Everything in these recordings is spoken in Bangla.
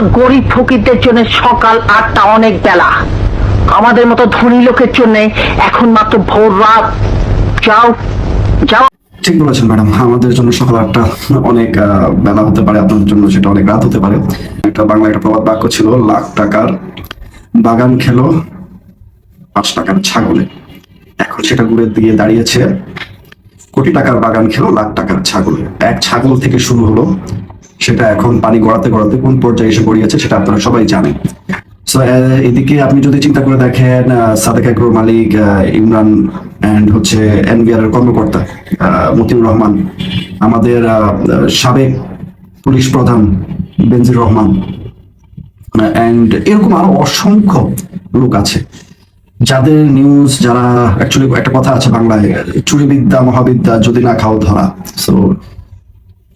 গরিব ফকিরদের জন্য সকাল আটটা অনেক বেলা। আমাদের মতো ধনী লোকের জন্য এখন মাত্র ভোর রাত। যাও যাও। ঠিক বলেছেন ম্যাডাম, আমাদের জন্য সকাল আটটা অনেক বেলা হতে পারে, আপনাদের জন্য সেটা অনেক রাত হতে পারে। একটা বাংলা একটা প্রবাদ বাক্য ছিল, লাখ টাকার বাগান খেলো, পাঁচ টাকার ছাগলে। এখন সেটা ঘুরে দিয়ে দাঁড়িয়েছে, কোটি টাকার বাগান খেলো, লাখ টাকার ছাগলে। এক ছাগল থেকে শুরু হলো সেটা এখন পানি গড়াতে গড়াতে কোন পর্যায়ে এসে গড়িয়েছে সেটা আপনারা সবাই জানেন। সো এদিকে আপনি যদি চিন্তা করে দেখেন সাদেক আগ্রহ মালিক আহ, ইমরান অ্যান্ড হচ্ছে এনবিআর এর কর্মকর্তা মতিউর রহমান আমাদের সাবেক পুলিশ প্রধান বেনজির রহমান অ্যান্ড এরকম আরও অসংখ্য লোক আছে। যাদের নিউজ যারা অ্যাকচুয়ালি একটা কথা আছে বাংলায় চুরি বিদ্যা মহাবিদ্যা যদি না খাও ধরা। সো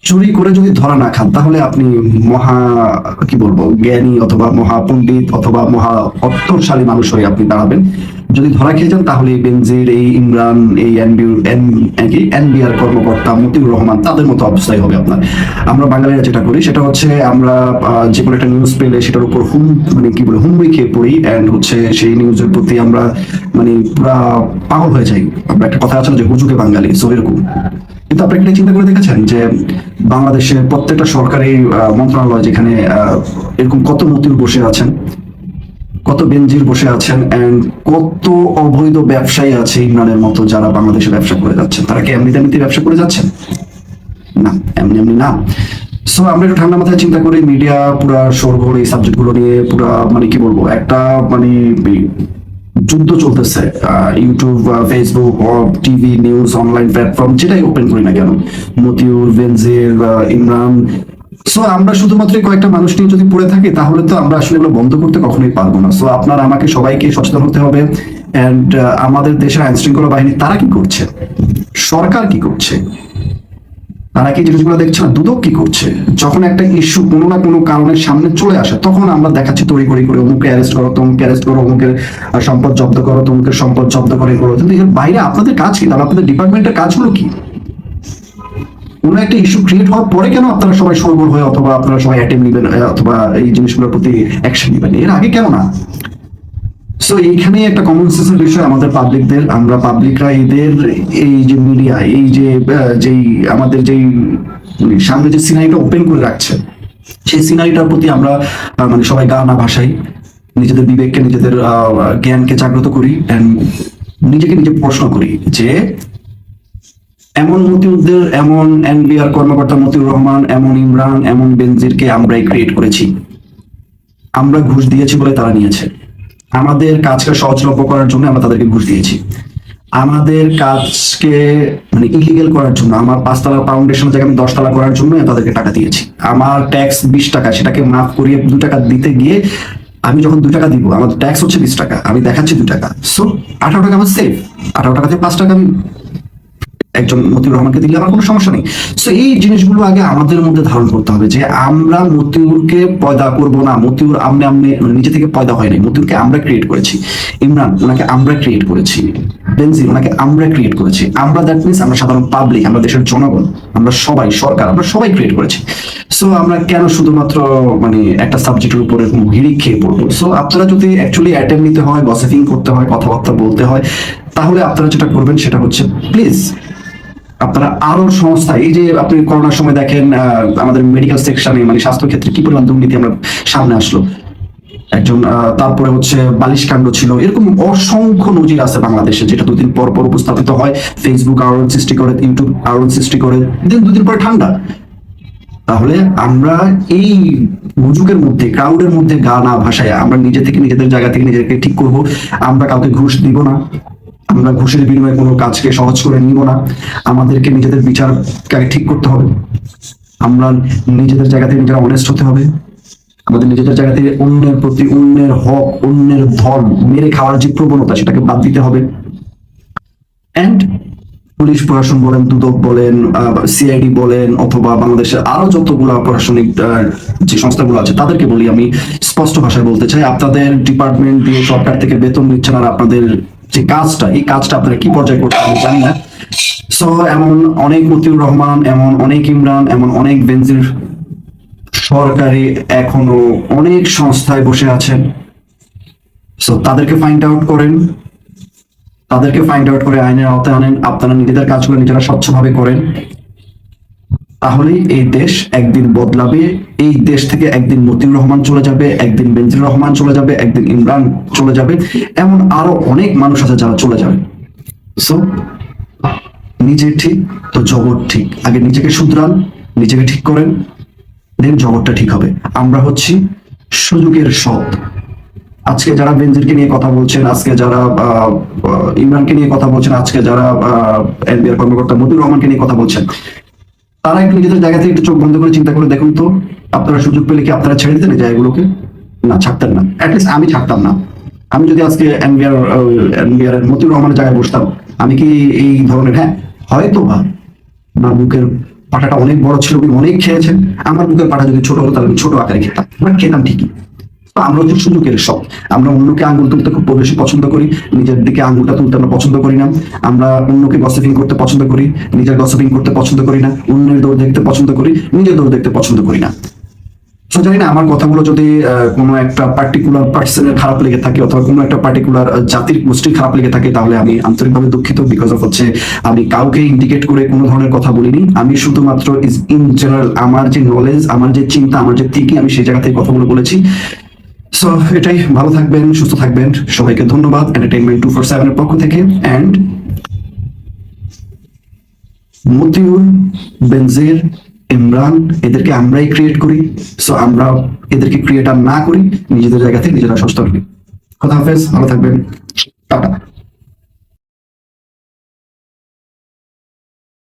চুরি করে যদি ধরা না খান, তাহলে আপনি মহা, কি বলব, জ্ঞানী অথবা মহা পণ্ডিত অথবা মহা অর্থশালী মানুষ হয়ে আপনি দাঁড়াবেন। যদি ধরা খেয়ে যান, তাহলে এই বেনজির, এই ইমরান, এই এনবিআর কর্মকর্তা মতিউর রহমান, তাদের মতো অবস্থায় হবে আপনার। আমরা বাঙালিরা যেটা করি, সেটা হচ্ছে আমরা যে কোনো একটা নিউজ পেলে সেটার উপর হুম মানে কি বলে, হুমড়ি খেয়ে পড়ি অ্যান্ড হচ্ছে সেই নিউজের প্রতি আমরা মানে পুরা পাগল হয়ে যাই। আমরা একটা কথা আছে যে হুজুকে বাঙালি সো এরকম। কিন্তু আপনি একটা চিন্তা করে দেখেছেন যে বাংলাদেশের প্রত্যেকটা সরকারি মন্ত্রণালয় যেখানে এরকম কত মতিউর বসে আছেন, কত বেঞ্জির বসে আছেন এন্ড কত অবৈধ ব্যবসায়ী আছে ইমরানের মতো যারা বাংলাদেশে ব্যবসা করে যাচ্ছেন? তারা কি এমনিতে এমনিতে ব্যবসা করে যাচ্ছেন? না, এমনি এমনি না। সো আমরা একটু ঠান্ডা মাথায় চিন্তা করি মিডিয়া পুরা সরগোর এই সাবজেক্টগুলো নিয়ে, পুরা মানে কি বলব, একটা মানে যুদ্ধ চলতেছে YouTube Facebook TV news online platform যেটাই ওপেন করি না কেন, মতিউর, বেনজির ইমরান। সো আমরা শুধুমাত্র কয়েকটা মানুষ নিয়ে যদি পড়ে থাকি, তাহলে তো আমরা আসলে এগুলো বন্ধ করতে কখনোই পারব না। সো আপনার আমাকে সবাইকে সচেতন হতে হবে। এন্ড আমাদের দেশের আইন শৃঙ্খলা বাহিনী তারা কি করছে? সরকার কি করছে? তারা কি জিনিসগুলো দেখছে না দুদক কি করছে? যখন একটা ইস্যু কোনো না কোনো কারণের সামনে চলে আসে, তখন আমরা দেখাচ্ছি তৈরি করি করে অমুকে অ্যারেস্ট করো তমুকে অ্যারেস্ট করো, অমুকের সম্পদ জব্দ করো, তমুকের সম্পদ জব্দ করে করো কিন্তু এর বাইরে আপনাদের কাজ কি? তাহলে আপনাদের ডিপার্টমেন্টের কাজগুলো কি? কোনো একটা ইস্যু ক্রিয়েট হওয়ার পরে কেন আপনারা সবাই সরগোল হয়ে অথবা আপনারা সবাই অ্যাটেম্প নেবেন অথবা এই জিনিসগুলোর প্রতি অ্যাকশন নেবেন? এর আগে কেন না? সো এইখানে একটা বিষয় আমাদের পাবলিকদের আমরা পাবলিকরা এদের এই যে মিডিয়া এই যে যেই আমাদের যেই মানে সামনে যে সিনারিটা ওপেন করে রাখছে, সেই সিনারিটার প্রতি আমরা মানে সবাই নিজেদের বিবেককে, নিজেদের জ্ঞানকে জাগ্রত করি and নিজেকে নিজে প্রশ্ন করি যে, এমন মতিউদ্দের এমন এনবিআর কর্মকর্তা মতিউর রহমান, এমন ইমরান, এমন বেনজিরকে আমরাই ক্রিয়েট করেছি। আমরা ঘুষ দিয়েছি বলে তারা নিয়েছে। আমাদের কাজকে সহজলভ্য করার জন্য আমরা তাদেরকে ঘুষ দিয়েছি। আমাদের কাজকে মানে ইলিগেল করার জন্য, আমার পাঁচতলা ফাউন্ডেশন জায়গায় আমি দশতলা করার জন্য তাদেরকে টাকা দিয়েছি। আমার ট্যাক্স বিশ টাকা, সেটাকে মাফ করিয়ে দু টাকা দিতে গিয়ে আমি যখন দু টাকা দিব, আমার ট্যাক্স হচ্ছে বিশ টাকা, আমি দেখাচ্ছি দু টাকা। সো আঠারো টাকা আমার সেফ আঠারো টাকাতে পাঁচ টাকা আমি একজন মতিউর রহমানকে দিলে আমার কোনো সমস্যা নেই। সো এই জিনিসগুলো আগে আমাদের মধ্যে ধারণ করতে হবে যে আমরা মতিউরকে পয়দা করব না। মতিউর আমনে আমনে মানে নিজে থেকে পয়দা হয়নি মতিউরকে আমরা ক্রিয়েট করেছি। ইমরান, ওনাকে আমরা ক্রিয়েট করেছি। বেনজির, ওনাকে আমরা ক্রিয়েট করেছি। আমরা দ্যাট মিনস আমরা সাধারণ পাবলিক আমরা দেশের জনগণ, আমরা সবাই, সরকার, আমরা সবাই ক্রিয়েট করেছি। সো আমরা কেন শুধুমাত্র মানে একটা সাবজেক্টের উপরে হিড়িক খেয়ে পড়ব? সো আপনারা যদি অ্যাকচুয়ালি অ্যাটেম্প নিতে হয় গসিপিং করতে হয়, কথাবার্তা বলতে হয়, তাহলে আপনারা যেটা করবেন সেটা হচ্ছে প্লিজ আপনারা আরও সংস্থা, এই যে আপনি করোনার সময় দেখেন আমাদের মেডিকেল সেকশনে মানে স্বাস্থ্য ক্ষেত্রে কি পরিমাণ দুর্নীতি আমরা সামনে আসলো? একজন তারপরে হচ্ছে বালিশ কাণ্ড ছিল, এরকম অসংখ্য নজির আছে বাংলাদেশে, যেটা দুদিন পর পর উপস্থাপিত হয়। ফেসবুক আলোড়ন সৃষ্টি করে ইউটিউব আলোড়ন সৃষ্টি করে, দেন দুদিন পরে ঠান্ডা। তাহলে আমরা এই হুজুকের মধ্যে ক্রাউডের মধ্যে গা না ভাষায় আমরা নিজে থেকে নিজেদের জায়গা থেকে নিজেদেরকে ঠিক করব, আমরা কাউকে ঘুষ দিব না। আমরা ঘুষের বিনিময়ে কোনো কাজকে সহজ করে নিব না। আমাদেরকে নিজেদের বিচারকে ঠিক করতে হবে। আমরা নিজেদের জায়গা থেকে নিজেরা অনেস্ট হতে হবে। আমাদের নিজেদের জায়গা থেকে অন্যের প্রতি অন্যের হক, অন্যের ধর্ম মেরে খাওয়ার যে প্রবণতা, সেটাকে বাদ দিতে হবে। অ্যান্ড পুলিশ প্রশাসন বলেন, দুদক বলেন সিআইডি বলেন, অথবা বাংলাদেশের আরও যতগুলো প্রশাসনিক যে সংস্থাগুলো আছে, তাদেরকে বলি আমি স্পষ্ট ভাষায় বলতে চাই। আপনাদের ডিপার্টমেন্ট দিয়ে সরকার থেকে বেতন নিচ্ছেন আর আপনাদের যে কাজটা, এই কাজটা আপনারা কি পর্যায়ে করতে হবে জানি না। সো এমন অনেক মতিউর রহমান, এমন অনেক ইমরান, এমন অনেক বেনজির সরকারি এখনও অনেক সংস্থায় বসে আছেন। সো তাদেরকে ফাইন্ড আউট করেন। তাদেরকে ফাইন্ড আউট করে আইনের আওতায় আনেন। আপনারা নিজেদের কাজগুলো নিজেরা স্বচ্ছভাবে করেন। তাহলেই এই দেশ একদিন বদলাবে, এই দেশ থেকে একদিন মতিউর রহমান চলে যাবে, একদিন বেনজির রহমান চলে যাবে, একদিন ইমরান চলে যাবে, এমন আরও অনেক মানুষ আছে যারা চলে যাবে। সো নিজে ঠিক তো জগৎ ঠিক। আগে নিজেকে শুধরান, নিজেকে ঠিক করেন, দেন জগৎটা ঠিক হবে। আমরা হচ্ছি সুযোগের সৎ। আজকে যারা বেনজিরকে নিয়ে কথা বলছেন, আজকে যারা ইমরানকে নিয়ে কথা বলছেন, আজকে যারা এনবিআর কর্মকর্তা মতিউর রহমানকে নিয়ে কথা বলছেন তারা একটু নিজেদের জায়গা থেকে একটু চোখ বন্ধ করে চিন্তা করে দেখুন তো, আপনারা সুযোগ পেলে কি আপনারা ছেড়ে দিতেন এই জায়গাগুলোকে? না, ছাড়তেন না। অ্যাটলিস্ট আমি ছাড়তাম না। আমি যদি আজকে এনবিআর এনবিআর এর মতিউর রহমানের জায়গায় বসতাম, আমি কি এই ধরনের? হ্যাঁ হয়তো বা আমার বুকের পাটাটা অনেক বড় ছিল অনেক খেয়েছেন। আমার বুকের পাটা যদি ছোট হতো, তাহলে আমি ছোট আকারে খেতাম। বাট খেতাম ঠিকই। আমরা হচ্ছে সুযোগের সব। আমরা অন্যকে আঙ্গুল তুলতে খুব বেশি পছন্দ করি, নিজের দিকে আঙ্গুলটা তুলতে আমরা পছন্দ করি না। আমরা অন্যকে গসিপিং করতে পছন্দ করি, নিজের গসিপিং করতে পছন্দ করি না। অন্যের দৌড় দেখতে পছন্দ করি, নিজের দৌড় দেখতে পছন্দ করি না। জানি না, আমার কথাগুলো যদি কোনো একটা পার্টিকুলার পার্সনের খারাপ লেগে থাকে অথবা কোনো একটা পার্টিকুলার জাতির গোষ্ঠীর খারাপ লেগে থাকে, তাহলে আমি আন্তরিকভাবে দুঃখিত বিকজ অফ হচ্ছে আমি কাউকে ইন্ডিকেট করে কোনো ধরনের কথা বলিনি। আমি শুধুমাত্র ইন জেনারেল আমার যে নলেজ আমার যে চিন্তা, আমার যে থিঙ্কিং আমি সেই জায়গা থেকে কথাগুলো বলেছি। সো এটাই, ভালো থাকবেন, সুস্থ থাকবেন। সবাইকে ধন্যবাদ এন্টারটেইনমেন্ট টু ফোর সেভেনের পক্ষ থেকে। অ্যান্ড মতিউর, বেনজির, ইমরান, এদেরকে আমরাই ক্রিয়েট করি। সো আমরা এদেরকে ক্রিয়েট না করি, নিজেদের জায়গা থেকে নিজেরা সুস্থ থাকি কথা হাফেজ ভালো থাকবেন। টাটা।